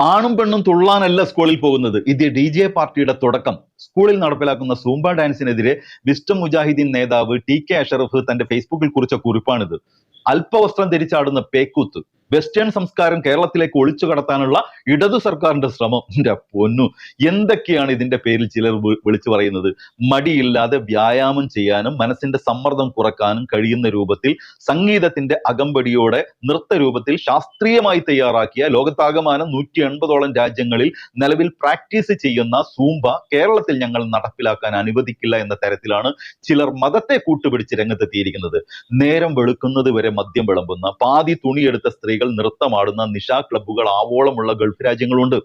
ആണും പെണ്ണും തുള്ളാനല്ല സ്കൂളിൽ പോകുന്നത്. ഇത് ഡി ജെ പാർട്ടിയുടെ തുടക്കം. സ്കൂളിൽ നടപ്പിലാക്കുന്ന സൂംബ ഡാൻസിനെതിരെ വിസ്റ്റം മുജാഹിദ്ദീൻ നേതാവ് ടി കെ അഷറഫ് തന്റെ ഫേസ്ബുക്കിൽ കുറിച്ച കുറിപ്പാണിത്. അല്പവസ്ത്രം ധരിച്ചാടുന്ന പേക്കൂത്ത്. വെസ്റ്റേൺ സംസ്കാരം കേരളത്തിലേക്ക് ഒളിച്ചു കടത്താനുള്ള ഇടതു സർക്കാരിന്റെ ശ്രമം. പൊന്നു എന്തൊക്കെയാണ് ഇതിന്റെ പേരിൽ ചിലർ വിളിച്ചു പറയുന്നത്? മടിയില്ലാതെ വ്യായാമം ചെയ്യാനും മനസ്സിന്റെ സമ്മർദ്ദം കുറക്കാനും കഴിയുന്ന രൂപത്തിൽ സംഗീതത്തിന്റെ അകമ്പടിയോടെ നൃത്ത രൂപത്തിൽ ശാസ്ത്രീയമായി തയ്യാറാക്കിയ ലോകത്താകമാനം നൂറ്റി എൺപതോളം രാജ്യങ്ങളിൽ നിലവിൽ പ്രാക്ടീസ് ചെയ്യുന്ന സൂംബ കേരളത്തിൽ ഞങ്ങൾ നടപ്പിലാക്കാൻ അനുവദിക്കില്ല എന്ന തരത്തിലാണ് ചിലർ മതത്തെ കൂട്ടുപിടിച്ച് രംഗത്തെത്തിയിരിക്കുന്നത്. നേരം വെളുക്കുന്നത് വരെ മദ്യം വിളമ്പുന്ന പാതി തുണിയെടുത്ത സ്ത്രീകൾ നൃത്തമാടുന്ന നിശാ ക്ലബ്ബുകൾ ആവോളമുള്ള ഗൾഫ് രാജ്യങ്ങളുണ്ട്.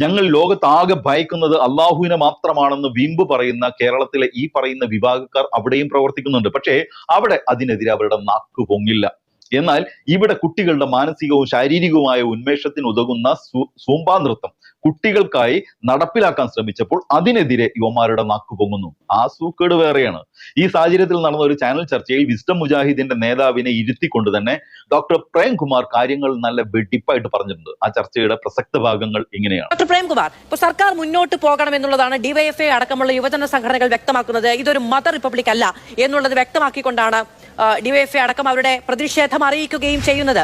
ഞങ്ങൾ ലോകത്താകെ ഭയക്കുന്നത് അള്ളാഹുവിനെ മാത്രമാണെന്ന് വീമ്പ് പറയുന്ന കേരളത്തിലെ ഈ പറയുന്ന വിഭാഗക്കാർ അവിടെയും പ്രവർത്തിക്കുന്നുണ്ട്. പക്ഷേ അവിടെ അതിനെതിരെ അവരുടെ നാക്ക് പൊങ്ങില്ല. എന്നാൽ ഇവിടെ കുട്ടികളുടെ മാനസികവും ശാരീരികവുമായ ഉന്മേഷത്തിന് ഉതകുന്ന സൂ സൂംബ നൃത്തം കുട്ടികൾക്കായി നടപ്പിലാക്കാൻ ശ്രമിച്ചപ്പോൾ അതിനെതിരെ യുവമാരുടെ നാക്ക് പൊങ്ങുന്നു. ആ സൂക്കേട് വേറെയാണ്. ഈ സാഹചര്യത്തിൽ നടന്ന ഒരു ചാനൽ ചർച്ചയിൽ വിസ്ഡം മുജാഹിദിന്റെ നേതാവിനെ ഇരുത്തിക്കൊണ്ട് തന്നെ ഡോക്ടർ പ്രേംകുമാർ കാര്യങ്ങൾ നല്ല വെടിപ്പായിട്ട് പറഞ്ഞിട്ടുണ്ട്. ആ ചർച്ചയുടെ പ്രസക്ത ഭാഗങ്ങൾ ഇങ്ങനെയാണ്. ഡോക്ടർ പ്രേംകുമാർ ഇപ്പൊ സർക്കാർ മുന്നോട്ട് പോകണം എന്നുള്ളതാണ് ഡിവൈഎഫ്ഐ അടക്കമുള്ള യുവജന സംഘടനകൾ വ്യക്തമാക്കുന്നത്. ഇതൊരു മത റിപ്പബ്ലിക് അല്ല എന്നുള്ളത് വ്യക്തമാക്കിക്കൊണ്ടാണ് ഡിവൈഎഫ്ഐ അടക്കം അവരുടെ പ്രതിഷേധം അറിയിക്കുകയും ചെയ്യുന്നത്.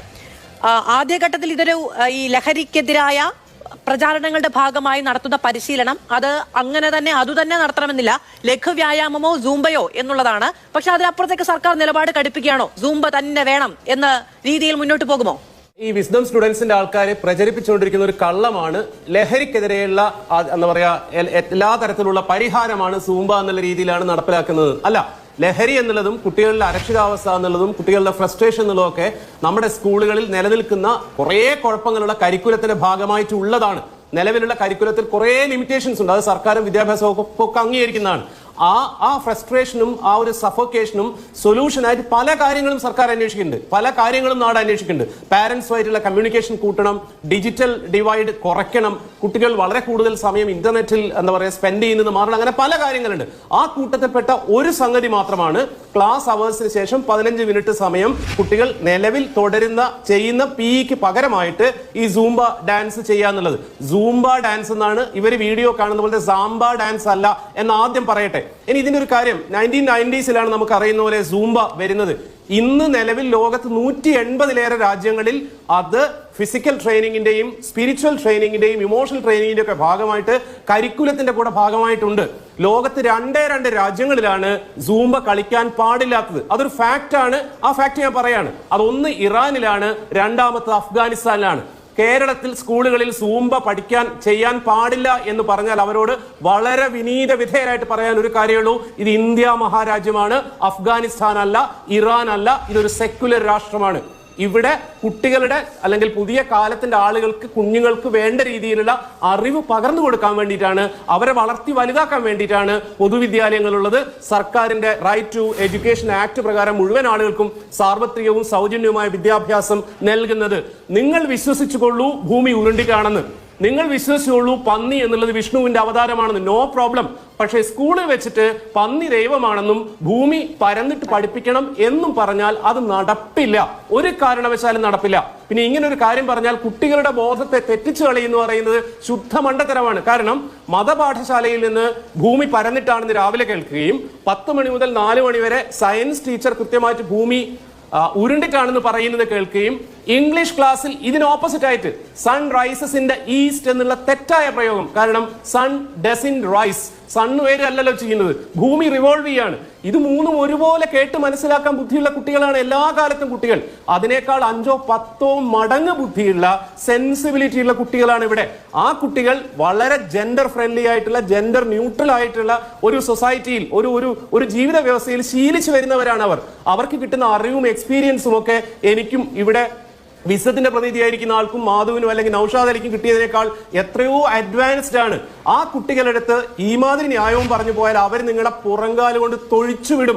ആദ്യഘട്ടത്തിൽ ഇതൊരു ഈ ലഹരിക്കെതിരായ പ്രചാരണങ്ങളുടെ ഭാഗമായി നടത്തുന്ന പരിശീലനം അത് അങ്ങനെ തന്നെ അതുതന്നെ നടത്തണമെന്നില്ല. ലഘു വ്യായാമമോ സൂംബയോ എന്നുള്ളതാണ്. പക്ഷെ അതിനപ്പുറത്തേക്ക് സർക്കാർ നിലപാട് കടുപ്പിക്കുകയാണോ? സൂംബ തന്നെ വേണം എന്ന രീതിയിൽ മുന്നോട്ട് പോകുമോ? ഈ വിസ്ഡം സ്റ്റുഡൻസിന്റെ ആൾക്കാരെ പ്രചരിപ്പിച്ചുകൊണ്ടിരിക്കുന്ന ഒരു കള്ളമാണ്. ലഹരിക്കെതിരെയുള്ള എന്താ പറയാ എല്ലാ തരത്തിലുള്ള പരിഹാരമാണ് സൂമ്പ എന്നുള്ള രീതിയിലാണ് നടപ്പിലാക്കുന്നത്. അല്ല ലഹരി എന്നുള്ളതും കുട്ടികളുടെ അരക്ഷിതാവസ്ഥ എന്നുള്ളതും കുട്ടികളുടെ ഫ്രസ്ട്രേഷൻ എന്നുള്ളതൊക്കെ നമ്മുടെ സ്കൂളുകളിൽ നിലനിൽക്കുന്ന കുറേ കുഴപ്പങ്ങളുള്ള കരിക്കുലത്തിന്റെ ഭാഗമായിട്ടുള്ളതാണ് നിലവിലുള്ള കരിക്കുലത്തിൽ കുറേ ലിമിറ്റേഷൻസ് ഉണ്ട്. അത് സർക്കാരും വിദ്യാഭ്യാസ വകുപ്പൊക്കെ അംഗീകരിക്കുന്നതാണ്. ആ ആ ഫ്രസ്ട്രേഷനും ആ ഒരു സഫോക്കേഷനും സൊല്യൂഷനായിട്ട് പല കാര്യങ്ങളും സർക്കാർ അന്വേഷിക്കുന്നുണ്ട്. പല കാര്യങ്ങളും നാട് അന്വേഷിക്കുന്നുണ്ട്. പാരന്റ്സുമായിട്ടുള്ള കമ്മ്യൂണിക്കേഷൻ കൂട്ടണം ഡിജിറ്റൽ ഡിവൈഡ് കുറയ്ക്കണം കുട്ടികൾ വളരെ കൂടുതൽ സമയം ഇന്റർനെറ്റിൽ എന്താ പറയുക സ്പെൻഡ് ചെയ്യുന്നത് മാറണം അങ്ങനെ പല കാര്യങ്ങളുണ്ട്. ആ കൂട്ടത്തിൽപ്പെട്ട ഒരു സംഗതി മാത്രമാണ് ക്ലാസ് അവേഴ്സിന് ശേഷം പതിനഞ്ച് മിനിറ്റ് സമയം കുട്ടികൾ നിലവിൽ തുടരുന്ന ചെയ്യുന്ന പിഇക്ക് പകരമായിട്ട് ഈ സൂംബ ഡാൻസ് ചെയ്യാന്നുള്ളത്. സൂംബ ഡാൻസ് എന്നാണ് ഇവർ വീഡിയോ കാണുന്ന പോലത്തെ സാംബ ഡാൻസ് അല്ല എന്ന് ആദ്യം പറയട്ടെ. ഇനി ഇതിന്റെ ഒരു കാര്യം നയന്റീൻ നയന്റീസിലാണ് നമുക്ക് അറിയുന്ന പോലെ സൂംബ വരുന്നത്. ഇന്ന് നിലവിൽ ലോകത്ത് നൂറ്റി എൺപതിലേറെ രാജ്യങ്ങളിൽ അത് ഫിസിക്കൽ ട്രെയിനിങ്ങിന്റെയും സ്പിരിച്വൽ ട്രെയിനിങ്ങിന്റെയും ഇമോഷണൽ ട്രെയിനിങ്ങിന്റെ ഒക്കെ ഭാഗമായിട്ട് കരിക്കുലത്തിന്റെ കൂടെ ഭാഗമായിട്ടുണ്ട്. ലോകത്ത് രണ്ടേ രണ്ട് രാജ്യങ്ങളിലാണ് സൂംബ കളിക്കാൻ പാടില്ലാത്തത്. അതൊരു ഫാക്റ്റ് ആണ്. ആ ഫാക്റ്റ് ഞാൻ പറയാണ്. അതൊന്ന് ഇറാനിലാണ് രണ്ടാമത്തെ അഫ്ഗാനിസ്ഥാനിലാണ്. കേരളത്തിൽ സ്കൂളുകളിൽ സൂംബ പഠിക്കാൻ ചെയ്യാൻ പാടില്ല എന്ന് പറഞ്ഞാൽ അവരോട് വളരെ വിനീത വിധേയരായിട്ട് പറയാൻ ഒരു കാര്യമുള്ളൂ ഇത് ഇന്ത്യ മഹാരാജ്യമാണ്. അഫ്ഗാനിസ്ഥാൻ അല്ല ഇറാൻ അല്ല ഇതൊരു സെക്യുലർ രാഷ്ട്രമാണ്. ഇവിടെ കുട്ടികളുടെ അല്ലെങ്കിൽ പുതിയ കാലത്തിന്റെ ആളുകൾക്ക് കുഞ്ഞുങ്ങൾക്ക് വേണ്ട രീതിയിലുള്ള അറിവ് പകർന്നു കൊടുക്കാൻ വേണ്ടിയിട്ടാണ് അവരെ വളർത്തി വലുതാക്കാൻ വേണ്ടിയിട്ടാണ് പൊതുവിദ്യാലയങ്ങളുള്ളത്. സർക്കാരിന്റെ റൈറ്റ് ടു എഡ്യൂക്കേഷൻ ആക്ട് പ്രകാരം മുഴുവൻ ആളുകൾക്കും സാർവത്രികവും സൗജന്യവുമായ വിദ്യാഭ്യാസം നൽകുന്നത്. നിങ്ങൾ വിശ്വസിച്ചുകൊള്ളൂ ഭൂമി ഉരുണ്ടിക്കാണെന്ന് നിങ്ങൾ വിശ്വസിച്ചുള്ളൂ പന്നി എന്നുള്ളത് വിഷ്ണുവിന്റെ അവതാരമാണെന്ന്. നോ പ്രോബ്ലം പക്ഷേ സ്കൂളിൽ വെച്ചിട്ട് പന്നി ദൈവമാണെന്നും ഭൂമി പരന്നിട്ട് പഠിപ്പിക്കണം എന്നും പറഞ്ഞാൽ അത് നടപ്പില്ല. ഒരു കാരണവശാലും നടപ്പില്ല. പിന്നെ ഇങ്ങനെ ഒരു കാര്യം പറഞ്ഞാൽ കുട്ടികളുടെ ബോധത്തെ തെറ്റിച്ചു കളിയെന്ന് പറയുന്നത് ശുദ്ധ മണ്ടത്തരമാണ് കാരണം മതപാഠശാലയിൽ നിന്ന് ഭൂമി പരന്നിട്ടാണെന്ന് രാവിലെ കേൾക്കുകയും പത്ത് മണി മുതൽ നാല് മണി വരെ സയൻസ് ടീച്ചർ കൃത്യമായിട്ട് ഭൂമി ഉരുണ്ടിട്ടാണെന്ന് പറയുന്നത് കേൾക്കുകയും ഇംഗ്ലീഷ് ക്ലാസ്സിൽ ഇതിന് ഓപ്പോസിറ്റ് ആയിട്ട് sun rises in the east എന്നുള്ള തെറ്റായ പ്രയോഗം. കാരണം സൺ ഡസിൻ റൈസ് സൺ വേര് അല്ലല്ലോ ചെയ്യുന്നത്. ഭൂമി റിവോൾവ് ചെയ്യാണ്. ഇത് മൂന്നും ഒരുപോലെ കേട്ട് മനസ്സിലാക്കാൻ ബുദ്ധിയുള്ള കുട്ടികളാണ് എല്ലാ കാലത്തും കുട്ടികൾ. അതിനേക്കാൾ അഞ്ചോ പത്തോ മടങ്ങ് ബുദ്ധിയുള്ള സെൻസിബിലിറ്റി ഉള്ള കുട്ടികളാണ് ഇവിടെ. ആ കുട്ടികൾ വളരെ ജെൻഡർ ഫ്രണ്ട്ലി ആയിട്ടുള്ള ജെൻഡർ ന്യൂട്രൽ ആയിട്ടുള്ള ഒരു സൊസൈറ്റിയിൽ ഒരു ഒരു ഒരു ജീവിത വ്യവസ്ഥയിൽ ശീലിച്ചു വരുന്നവരാണ് അവർ. അവർക്ക് കിട്ടുന്ന അറിവും എക്സ്പീരിയൻസും ഒക്കെ എനിക്കും ഇവിടെ വിസത്തിന്റെ പ്രതിനിധിയായിരിക്കുന്ന ആൾക്കും മാധുവിനും അല്ലെങ്കിൽ നൌഷാദ് അലിക്കും കിട്ടിയതിനേക്കാൾ എത്രയോ അഡ്വാൻസ്ഡ് ആണ്. ആ കുട്ടികളുടെ അടുത്ത് ഈ മാതിരി ന്യായവും പറഞ്ഞു പോയാൽ അവർ നിങ്ങളെ പുറങ്കാൽ കൊണ്ട് തൊഴിച്ചു വിടും.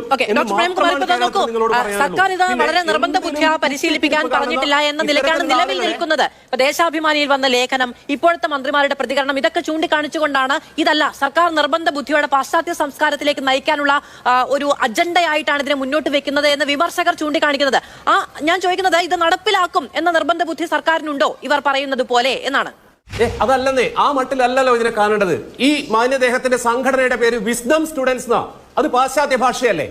സർക്കാർ ഇത് വളരെ നിർബന്ധ ബുദ്ധിയ പരിശീലിപ്പിക്കാൻ പറഞ്ഞിട്ടില്ല എന്ന നിലയ്ക്കാണ് നിലവിൽ നിൽക്കുന്നത്. ദേശാഭിമാനിയിൽ വന്ന ലേഖനം ഇപ്പോഴത്തെ മന്ത്രിമാരുടെ പ്രതികരണം ഇതൊക്കെ ചൂണ്ടിക്കാണിച്ചുകൊണ്ടാണ് ഇതല്ല സർക്കാർ നിർബന്ധ ബുദ്ധിയോടെ പാശ്ചാത്യ സംസ്കാരത്തിലേക്ക് നയിക്കാനുള്ള ഒരു അജണ്ടയായിട്ടാണ് ഇതിനെ മുന്നോട്ട് വെക്കുന്നത് എന്ന് വിമർശകർ ചൂണ്ടിക്കാണിക്കുന്നത്. ആ ഞാൻ ചോദിക്കുന്നത് ഇത് നടപ്പിലാക്കും എന്ന നിർബന്ധ ബുദ്ധി സർക്കാരിനുണ്ടോ? ഇവർ പറയുന്നത് പോലെ എന്നാണ്. ഏ അതല്ലെന്നേ ആ മട്ടിലല്ലല്ലോ ഇതിനെ കാണേണ്ടത്. ഈ മാന്യദേഹത്തിന്റെ സംഘടനയുടെ പേര് വിസ്ഡം സ്റ്റുഡൻസ് എന്നാ അത് പാശ്ചാത്യ ഭാഷയല്ലേ.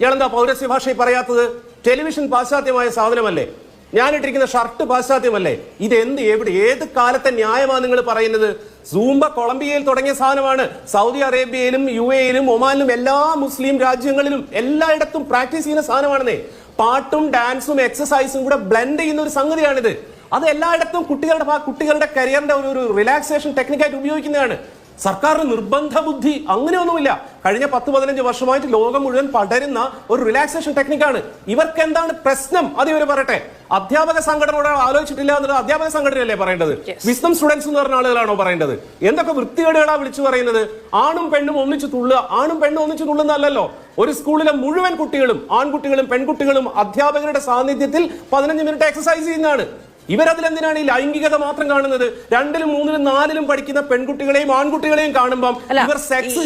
ഇയാളെന്താ പൗരസ്യ ഭാഷയിൽ പറയാത്തത്? ടെലിവിഷൻ പാശ്ചാത്യമായ സാധനമല്ലേ. ഞാനിട്ടിരിക്കുന്ന ഷർട്ട് പാശ്ചാത്യമല്ലേ. ഇത് എന്ത് എവിടെ ഏത് കാലത്തെ ന്യായമാണ് നിങ്ങൾ പറയുന്നത്? സൂംബ കൊളംബിയയിൽ തുടങ്ങിയ സാധനമാണ്. സൗദി അറേബ്യയിലും യു എയിലും ഒമാനിലും എല്ലാ മുസ്ലിം രാജ്യങ്ങളിലും എല്ലായിടത്തും പ്രാക്ടീസ് ചെയ്യുന്ന സാധനമാണെന്നേ. പാട്ടും ഡാൻസും എക്സസൈസും കൂടെ ബ്ലെൻഡ് ചെയ്യുന്ന ഒരു സംഗതിയാണിത്. അത് എല്ലായിടത്തും കുട്ടികളുടെ കുട്ടികളുടെ കരിയറിന്റെ ഒരു ഒരു റിലാക്സേഷൻ ടെക്നിക്കായിട്ട് ഉപയോഗിക്കുന്നതാണ്. സർക്കാരിന് നിർബന്ധ ബുദ്ധി അങ്ങനെയൊന്നുമില്ല. കഴിഞ്ഞ പത്ത് പതിനഞ്ച് വർഷമായിട്ട് ലോകം മുഴുവൻ പടരുന്ന ഒരു റിലാക്സേഷൻ ടെക്നിക്കാണ് ഇവർക്ക് എന്താണ് പ്രശ്നം? അത് ഇവർ പറയട്ടെ. അധ്യാപക സംഘടനയോട് ആലോചിച്ചിട്ടില്ല എന്നുള്ളത് അധ്യാപക സംഘടനയല്ലേ പറയേണ്ടത്? വിസ്ഡം സ്റ്റുഡൻസ് എന്ന് പറഞ്ഞ ആളുകളാണോ പറയേണ്ടത്? എന്തൊക്കെ വൃത്തികേടുകളാ വിളിച്ചു പറയുന്നത്? ആണും പെണ്ണും ഒന്നിച്ചു തുള്ളുക. ആണും പെണ്ണും ഒന്നിച്ചു തുള്ളുന്നല്ലോ ഒരു സ്കൂളിലെ മുഴുവൻ കുട്ടികളും ആൺകുട്ടികളും പെൺകുട്ടികളും അധ്യാപകരുടെ സാന്നിധ്യത്തിൽ പതിനഞ്ച് മിനിറ്റ് എക്സസൈസ് ചെയ്യുന്നതാണ്. ഇവരതിലെന്തിനാണ് ഈ ലൈംഗികത മാത്രം കാണുന്നത്? രണ്ടിലും മൂന്നിലും നാലിലും പഠിക്കുന്ന പെൺകുട്ടികളെയും ആൺകുട്ടികളെയും കാണുമ്പോൾ ഇവർ സെക്സ്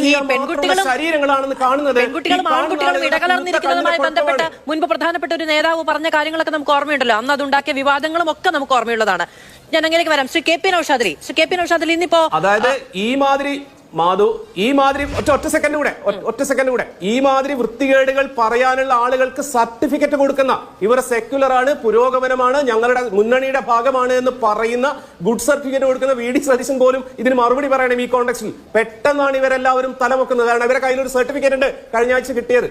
ശരീരങ്ങളാണെന്ന് കാണുന്നത് പെൺകുട്ടികളും ഈ കാണുന്ന ആൺകുട്ടികളും ആളുകളുടെ ഇടകലർന്നിരിക്കുന്നതുമായി ബന്ധപ്പെട്ട് മുൻപ് പ്രധാനപ്പെട്ട ഒരു നേതാവ് പറഞ്ഞ കാര്യങ്ങളൊക്കെ നമുക്ക് ഓർമ്മയുണ്ടല്ലോ. അന്ന് അതുണ്ടാക്കിയ വിവാദങ്ങളും ഒക്കെ നമുക്ക് ഓർമ്മയുള്ളതാണ്. ഞാൻ അങ്ങനെയൊക്കെ വരാം. Shri K P Naushadri. Shri K P Naushadri ഇന്നിപ്പോ അതായത് ഈ മാതിരി മാധു ഈ മാതിരി ഒറ്റ ഒറ്റ സെക്കൻഡ് കൂടെ ഒറ്റ സെക്കൻഡ് കൂടെ. ഈ മാതിരി വൃത്തികേടുകൾ പറയാനുള്ള ആളുകൾക്ക് സർട്ടിഫിക്കറ്റ് കൊടുക്കുന്ന ഇവർ സെക്യുലർ ആണ് പുരോഗമനമാണ് ഞങ്ങളുടെ മുന്നണിയുടെ ഭാഗമാണ് എന്ന് പറയുന്ന ഗുഡ് സർട്ടിഫിക്കറ്റ് കൊടുക്കുന്ന വി ഡി സതീശൻ പോലും ഇതിന് മറുപടി പറയണം ഈ കോണ്ടെക്സ്റ്റിൽ പെട്ടെന്നാണ് ഇവരെല്ലാവരും തലമുക്കുന്നത് കാരണം ഇവരെ കയ്യിൽ ഒരു സർട്ടിഫിക്കറ്റ് ഉണ്ട് കഴിഞ്ഞ ആഴ്ച കിട്ടിയത്.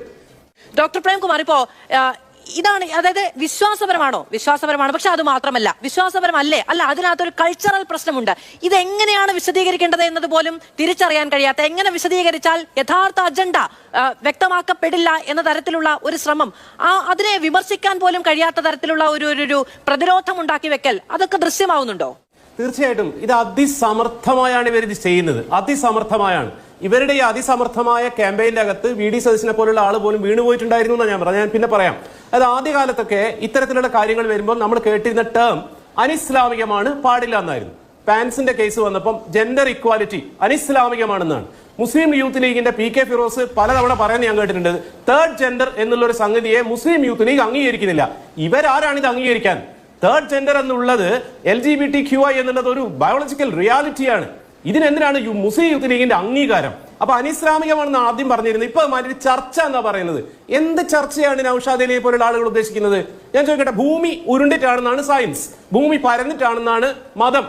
ഡോക്ടർ പ്രേംകുമാർ ഇപ്പോ ഇതാണ് അതായത് വിശ്വാസപരമാണോ? വിശ്വാസപരമാണ്? പക്ഷെ അത് മാത്രമല്ല. വിശ്വാസപരമല്ലേ? അല്ല അതിനകത്തൊരു കൾച്ചറൽ പ്രശ്നമുണ്ട്. ഇത് എങ്ങനെയാണ് വിശദീകരിക്കേണ്ടത് എന്നത് പോലും തിരിച്ചറിയാൻ കഴിയാത്ത എങ്ങനെ വിശദീകരിച്ചാൽ യഥാർത്ഥ അജണ്ട വ്യക്തമാക്കപ്പെടില്ല എന്ന തരത്തിലുള്ള ഒരു ശ്രമം ആ അതിനെ വിമർശിക്കാൻ പോലും കഴിയാത്ത തരത്തിലുള്ള ഒരു- ഒരു പ്രതിരോധം ഉണ്ടാക്കി വെക്കൽ അതൊക്കെ ദൃശ്യമാവുന്നുണ്ടോ? തീർച്ചയായിട്ടും ഇത് അതിസമർത്ഥമായാണ് ഇവർ ഇത് ചെയ്യുന്നത്. അതിസമർത്ഥമായാണ്. ഇവരുടെ ഈ അതിസമർത്ഥമായ ക്യാമ്പയിന്റെ അകത്ത് വി ഡി സതീശനെ പോലുള്ള ആൾ പോലും വീണുപോയിട്ടുണ്ടായിരുന്നു എന്നാണ് ഞാൻ പറഞ്ഞത്. ഞാൻ പിന്നെ പറയാം. അത് ആദ്യകാലത്തൊക്കെ ഇത്തരത്തിലുള്ള കാര്യങ്ങൾ വരുമ്പോൾ നമ്മൾ കേട്ടിരുന്ന ടേം അനിസ്ലാമികമാണ് പാടില്ല എന്നായിരുന്നു. പാൻസിന്റെ കേസ് വന്നപ്പം ജെൻഡർ ഇക്വാലിറ്റി അനിസ്ലാമികമാണെന്നാണ്. മുസ്ലിം യൂത്ത് ലീഗിന്റെ പി കെ ഫിറോസ് പലതവണ പറയുന്നത് ഞാൻ കേട്ടിട്ടുണ്ട്. തേർഡ് ജെൻഡർ എന്നുള്ള ഒരു സംഗതിയെ മുസ്ലിം യൂത്ത് ലീഗ് അംഗീകരിക്കുന്നില്ല. ഇവരാരാണ് ഇത് അംഗീകരിക്കാൻ? തേർഡ് ജെൻഡർ എന്നുള്ളത് L G B T Q I എന്നുള്ളത് ഒരു ബയോളജിക്കൽ റിയാലിറ്റിയാണ് ഇതിനെന്തിനാണ് യു- മുസ്ലിം ലീഗിന്റെ അംഗീകാരം? അപ്പൊ അനിസ്ലാമികമാണെന്ന് ആദ്യം പറഞ്ഞിരുന്നു ഇപ്പൊ മാതിരി ചർച്ച എന്നാ പറയുന്നത്. എന്ത് ചർച്ചയാണ് നൌഷാദ് അലിയെ പോലുള്ള ആളുകൾ ഉദ്ദേശിക്കുന്നത്? ഞാൻ ചോദിക്കട്ടെ ഭൂമി ഉരുണ്ടിട്ടാണെന്നാണ് സയൻസ് ഭൂമി പരന്നിട്ടാണെന്നാണ് മതം.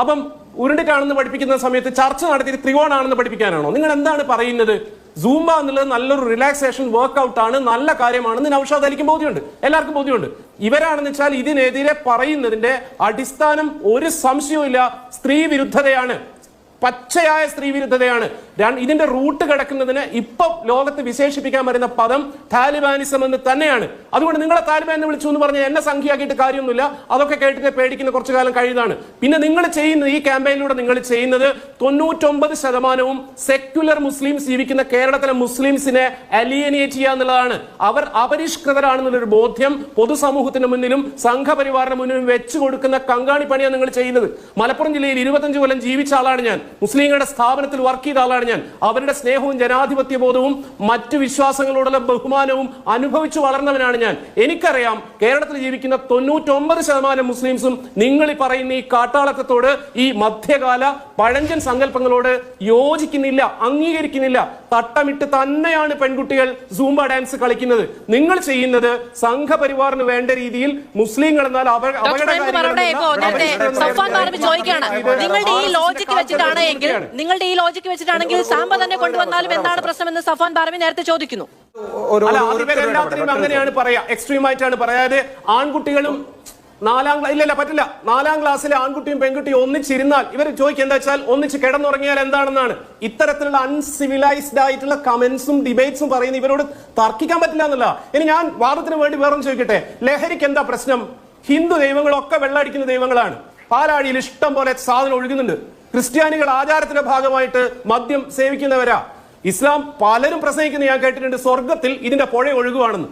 അപ്പം ഉരുണ്ടിട്ടാണെന്ന് പഠിപ്പിക്കുന്ന സമയത്ത് ചർച്ച നടത്തിയിട്ട് ത്രികോണാണെന്ന് പഠിപ്പിക്കാനാണോ? നിങ്ങൾ എന്താണ് പറയുന്നത്? സൂംബ എന്നുള്ളത് നല്ലൊരു റിലാക്സേഷൻ വർക്ക്ഔട്ട് ആണ് നല്ല കാര്യമാണെന്ന് നൌഷാദ് അലിക്കും ബോധ്യമുണ്ട്. എല്ലാവർക്കും ബോധ്യമുണ്ട്. ഇവരാണെന്ന് വെച്ചാൽ ഇതിനെതിരെ പറയുന്നതിന്റെ അടിസ്ഥാനം ഒരു സംശയവുമില്ല സ്ത്രീ വിരുദ്ധതയാണ്. പച്ചയായ സ്ത്രീ വിരുദ്ധതയാണ് ഇതിന്റെ റൂട്ട് കിടക്കുന്നതിന് ഇപ്പൊ ലോകത്ത് വിശേഷിപ്പിക്കാൻ വരുന്ന പദം താലിബാനിസം എന്ന് തന്നെയാണ്. അതുകൊണ്ട് നിങ്ങളെ താലിബാൻ എന്ന് വിളിച്ചു എന്ന് പറഞ്ഞാൽ എന്നെ സംഖ്യയാക്കിയിട്ട് കാര്യമൊന്നുമില്ല. അതൊക്കെ കേട്ടിട്ട് പേടിക്കുന്ന കുറച്ചു കാലം കഴിയുന്നതാണ്. പിന്നെ നിങ്ങൾ ചെയ്യുന്ന ഈ ക്യാമ്പയിനിലൂടെ നിങ്ങൾ ചെയ്യുന്നത് തൊണ്ണൂറ്റൊമ്പത് ശതമാനവും സെക്യുലർ മുസ്ലിംസ് ജീവിക്കുന്ന കേരളത്തിലെ മുസ്ലിംസിനെ അലിയനേറ്റ് ചെയ്യുക എന്നുള്ളതാണ്. അവർ അപരിഷ്കൃതരാണെന്നുള്ളൊരു ബോധ്യം പൊതുസമൂഹത്തിന് മുന്നിലും സംഘപരിവാറിന് മുന്നിലും വെച്ചു കൊടുക്കുന്ന കങ്കാണി പണിയാണ് നിങ്ങൾ ചെയ്യുന്നത്. മലപ്പുറം ജില്ലയിൽ ഇരുപത്തഞ്ച് കൊല്ലം ജീവിച്ച ആളാണ് ഞാൻ. മുസ്ലിങ്ങളുടെ സ്ഥാപനത്തിൽ വർക്ക് ചെയ്ത ആളാണ് ഞാൻ. അവരുടെ സ്നേഹവും ജനാധിപത്യ ബോധവും മറ്റു വിശ്വാസങ്ങളോടുള്ള ബഹുമാനവും അനുഭവിച്ചു വളർന്നവനാണ് ഞാൻ. എനിക്കറിയാം കേരളത്തിൽ ജീവിക്കുന്ന തൊണ്ണൂറ്റൊമ്പത് ശതമാനം മുസ്ലിംസും നിങ്ങൾ ഈ പറയുന്ന ഈ കാട്ടാളത്തത്തോട് ഈ മധ്യകാല പഴഞ്ചൻ സങ്കല്പങ്ങളോട് യോജിക്കുന്നില്ല അംഗീകരിക്കുന്നില്ല. തട്ടമിട്ട് തന്നെയാണ് പെൺകുട്ടികൾ സൂംബ ഡാൻസ് കളിക്കുന്നത്. നിങ്ങൾ ചെയ്യുന്നത് സംഘപരിവാറിന് വേണ്ട രീതിയിൽ മുസ്ലിങ്ങൾ എന്നാൽ അവർ നിങ്ങളുടെ ഈ ലോജിക്ക് വെച്ചിട്ടാണ് എങ്കിൽ നിങ്ങളുടെ ഈ ലോജിക്ക് വെച്ചിട്ടാണെങ്കിൽ സാമ്പ തന്നെ കൊണ്ടുവന്നാലും എന്താണ് പ്രശ്നമെന്ന് സഫാൻ ബാറബി നേരത്തെ ചോദിക്കുന്നു. അങ്ങനെയാണ് പറയാ. എക്സ്ട്രീം ആയിട്ടാണ് പറയാതെ ആൺകുട്ടികളും നാലാം ക്ലാസ് ഇല്ല ഇല്ല പറ്റില്ല. നാലാം ക്ലാസ്സിലെ ആൺകുട്ടിയും പെൺകുട്ടിയും ഒന്നിച്ചിരുന്നാൽ ഇവർ ചോദിക്കുക എന്താ വെച്ചാൽ ഒന്നിച്ച് കിടന്നുറങ്ങിയാൽ എന്താണെന്നാണ്. ഇത്തരത്തിലുള്ള അൺസിവിലൈസ്ഡ് ആയിട്ടുള്ള കമന്റ്സും ഡിബേറ്റ്സും പറയുന്ന ഇവരോട് തർക്കിക്കാൻ പറ്റില്ല എന്നല്ല ഇനി ഞാൻ വാദത്തിന് വേണ്ടി വേറൊന്നും ചോദിക്കട്ടെ? ലഹരിക്ക് എന്താ പ്രശ്നം? ഹിന്ദു ദൈവങ്ങളൊക്കെ വെള്ളടിക്കുന്ന ദൈവങ്ങളാണ്. പാലാഴിയിൽ ഇഷ്ടം പോലെ സാധനം ഒഴുകുന്നുണ്ട്. ക്രിസ്ത്യാനികൾ ആചാരത്തിന്റെ ഭാഗമായിട്ട് മദ്യം സേവിക്കുന്നവരാ. ഇസ്ലാം പലരും പ്രസംഗിക്കുന്ന. ഞാൻ കേട്ടിട്ടുണ്ട് സ്വർഗത്തിൽ ഇതിന്റെ പുഴ ഒഴുകുവാണെന്ന്.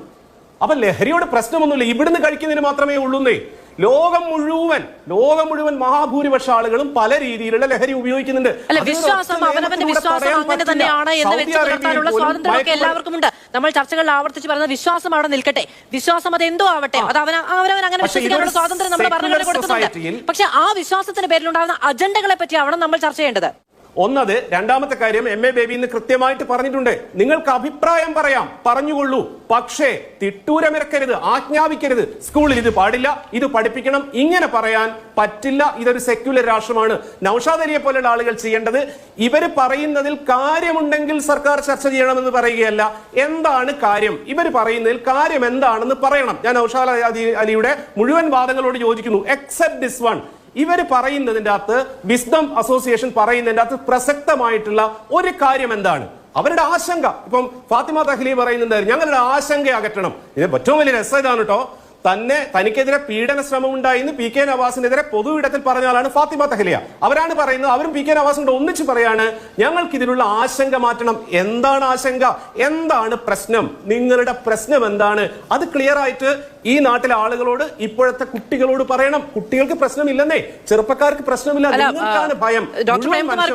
അപ്പൊ ലഹരിയുടെ പ്രശ്നമൊന്നുമില്ല. ഇവിടുന്ന് കഴിക്കുന്നതിന് മാത്രമേ ഉള്ളൂന്നേ. ലോകം മുഴുവൻ ലോകം മുഴുവൻ മഹാഭൂരിപക്ഷ ആളുകളും പല രീതിയിലുള്ള ലഹരി ഉപയോഗിക്കുന്നുണ്ട്. വിശ്വാസം അവനവന്റെ വിശ്വാസം തടയാൻ അങ്ങനെ തന്നെയാണ് എന്ന് സൗദി വെച്ച് അറേബ്യയിൽ പുലർത്താനുള്ള സ്വാതന്ത്ര്യമൊക്കെ എല്ലാവർക്കും ഉണ്ട് നമ്മൾ ചർച്ചകളിൽ ആവർത്തിച്ച് പറഞ്ഞ വിശ്വാസം അവിടെ നിൽക്കട്ടെ. വിശ്വാസം അത് എന്തോ ആവട്ടെ? അത് അവൻ അവനവൻ അങ്ങനെ വിശ്വസിക്കാനുള്ള സ്വാതന്ത്ര്യം നമ്മുടെ പറഞ്ഞു ഭരണഘടന കൊടുക്കുന്നുണ്ട്. പക്ഷെ ആ വിശ്വാസത്തിന്റെ പേരിലുണ്ടാകുന്ന അജണ്ടകളെ പറ്റി നമ്മൾ ചർച്ച ചെയ്യേണ്ടത്. ഒന്നത് രണ്ടാമത്തെ കാര്യം എം എ ബേബി ഇന്ന് കൃത്യമായിട്ട് പറഞ്ഞിട്ടുണ്ട്. നിങ്ങൾക്ക് അഭിപ്രായം പറയാം. പറഞ്ഞുകൊള്ളൂ. പക്ഷേ തിട്ടൂരമിറക്കരുത്. ആജ്ഞാപിക്കരുത്. സ്കൂളിൽ ഇത് പാടില്ല. ഇത് പഠിപ്പിക്കണം. ഇങ്ങനെ പറയാൻ പറ്റില്ല. ഇതൊരു സെക്യുലർ രാഷ്ട്രമാണ്. നൌഷാദ് അലിയെ പോലുള്ള ആളുകൾ ചെയ്യേണ്ടത് ഇവർ പറയുന്നതിൽ കാര്യമുണ്ടെങ്കിൽ സർക്കാർ ചർച്ച ചെയ്യണമെന്ന് പറയുകയല്ല. എന്താണ് കാര്യം? ഇവർ പറയുന്നതിൽ കാര്യം എന്താണെന്ന് പറയണം. ഞാൻ നൌഷാദ് അലിയുടെ മുഴുവൻ വാദങ്ങളോട് യോജിക്കുന്നു. എക്സെപ്റ്റ് ദിസ് വൺ ഇവർ പറയുന്നതിന്റെ അകത്ത് വിസ്ഡം അസോസിയേഷൻ പറയുന്നതിന്റെ അകത്ത് പ്രസക്തമായിട്ടുള്ള ഒരു കാര്യം എന്താണ്? അവരുടെ ആശങ്ക. ഇപ്പം ഫാത്തിമ തഹ്ലി പറയുന്നുണ്ടായിരുന്നു ഞങ്ങളുടെ ആശങ്ക അകറ്റണം. ഇത് ഏറ്റവും വലിയ രസം ഇതാണ് കേട്ടോ തന്നെ തനിക്കെതിരെ പീഡന ശ്രമം ഉണ്ടായിന്ന് പി കെ നവാസിനെതിരെ പൊതു ഇടത്തിൽ പറഞ്ഞ ആളാണ് ഫാത്തിമ തഹലിയ. അവരാണ് പറയുന്നത് അവരും പി കെ നവാസിനോട് ഒന്നിച്ച് പറയാണ് ഞങ്ങൾക്ക് ഇതിലുള്ള ആശങ്ക മാറ്റണം. എന്താണ് ആശങ്ക? എന്താണ് പ്രശ്നം? നിങ്ങളുടെ പ്രശ്നം എന്താണ്? അത് ക്ലിയർ ആയിട്ട് ഈ നാട്ടിലെ ആളുകളോട് ഇപ്പോഴത്തെ കുട്ടികളോട് പറയണം. കുട്ടികൾക്ക് പ്രശ്നമില്ലെന്നേ. ചെറുപ്പക്കാർക്ക് പ്രശ്നമില്ല. നിങ്ങൾക്കാണ് ഭയം. ഡോക്ടർ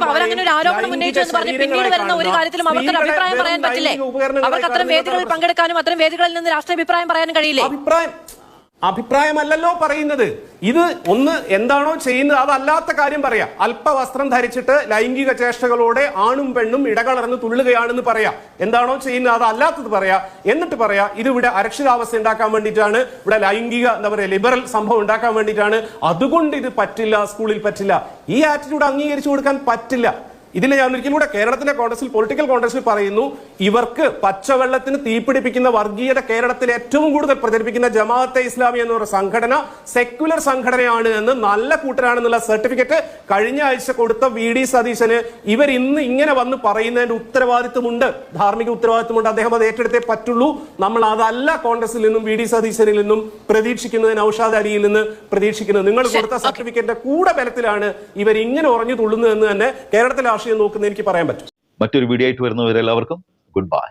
അവരങ്ങനെ ഒരു ആരോപണം മനുഷ്യന്മാരെയും ഉന്നയിച്ചു എന്ന് പറഞ്ഞ് പിന്നീട് വരുന്ന ഒരു കാര്യത്തിലും അഭിപ്രായം പറയാൻ വെറും പറ്റില്ലേ അവർക്ക് അത്തരം വേദികളിൽ പ്രശ്നം. പങ്കെടുക്കാനും അത്തരം വേദികളിൽ നിന്ന് രാഷ്ട്രീയ അഭിപ്രായം പറയാനും കഴിയില്ലേ? അഭിപ്രായം അഭിപ്രായമല്ലല്ലോ പറയുന്നത്. ഇത് ഒന്ന് എന്താണോ ചെയ്യുന്നത് അതല്ലാത്ത കാര്യം പറയാം. അല്പവസ്ത്രം ധരിച്ചിട്ട് ലൈംഗിക ചേഷ്ടകളോടെ ആണും പെണ്ണും ഇടകളർന്ന് തുള്ളുകയാണെന്ന് പറയാം. എന്താണോ ചെയ്യുന്നത് അതല്ലാത്തത് പറയാ. എന്നിട്ട് പറയാ ഇത് ഇവിടെ അരക്ഷിതാവസ്ഥ ഉണ്ടാക്കാൻ വേണ്ടിയിട്ടാണ് ഇവിടെ ലൈംഗിക എന്താ പറയുക ലിബറൽ സംഭവം ഉണ്ടാക്കാൻ വേണ്ടിയിട്ടാണ്. അതുകൊണ്ട് ഇത് പറ്റില്ല സ്കൂളിൽ പറ്റില്ല. ഈ ആറ്റിറ്റ്യൂഡ് അംഗീകരിച്ചു കൊടുക്കാൻ പറ്റില്ല. ഇതിൽ ഞാൻ ഒരിക്കലും കൂടെ കേരളത്തിന്റെ കോൺഗ്രസിൽ പൊളിറ്റിക്കൽ കോൺഗ്രസിൽ പറയുന്നു ഇവർക്ക് പച്ചവെള്ളത്തിന് തീപിടിപ്പിക്കുന്ന വർഗീയത കേരളത്തിൽ ഏറ്റവും കൂടുതൽ പ്രചരിപ്പിക്കുന്ന ജമാഅത്തെ ഇസ്ലാമി എന്ന സംഘടന സെക്യുലർ സംഘടനയാണ് എന്ന് നല്ല കൂട്ടരാണെന്നുള്ള സർട്ടിഫിക്കറ്റ് കഴിഞ്ഞ ആഴ്ച കൊടുത്ത വി ഡി സതീശന്. ഇവർ ഇന്ന് ഇങ്ങനെ വന്ന് പറയുന്നതിന്റെ ഉത്തരവാദിത്വമുണ്ട്. ധാർമ്മിക ഉത്തരവാദിത്വമുണ്ട്. അദ്ദേഹം അത് ഏറ്റെടുത്തേ പറ്റുള്ളൂ. നമ്മൾ അതല്ല കോൺഗ്രസിൽ നിന്നും വി ഡി സതീശനിൽ നിന്നും പ്രതീക്ഷിക്കുന്നത് നൌഷാദ് അലിയിൽ നിന്ന് പ്രതീക്ഷിക്കുന്നത്. നിങ്ങൾ കൊടുത്ത സർട്ടിഫിക്കറ്റിന്റെ കൂടെ ബലത്തിലാണ് ഇവർ ഇങ്ങനെ ഉറഞ്ഞു തുള്ളുന്നതെന്ന് തന്നെ കേരളത്തിലെ രാഷ്ട്രീയം നോക്കുന്ന എനിക്ക് പറയാൻ പറ്റും. മറ്റൊരു വീഡിയോ ആയിട്ട് വരുന്നവരെല്ലാവർക്കും ഗുഡ് ബൈ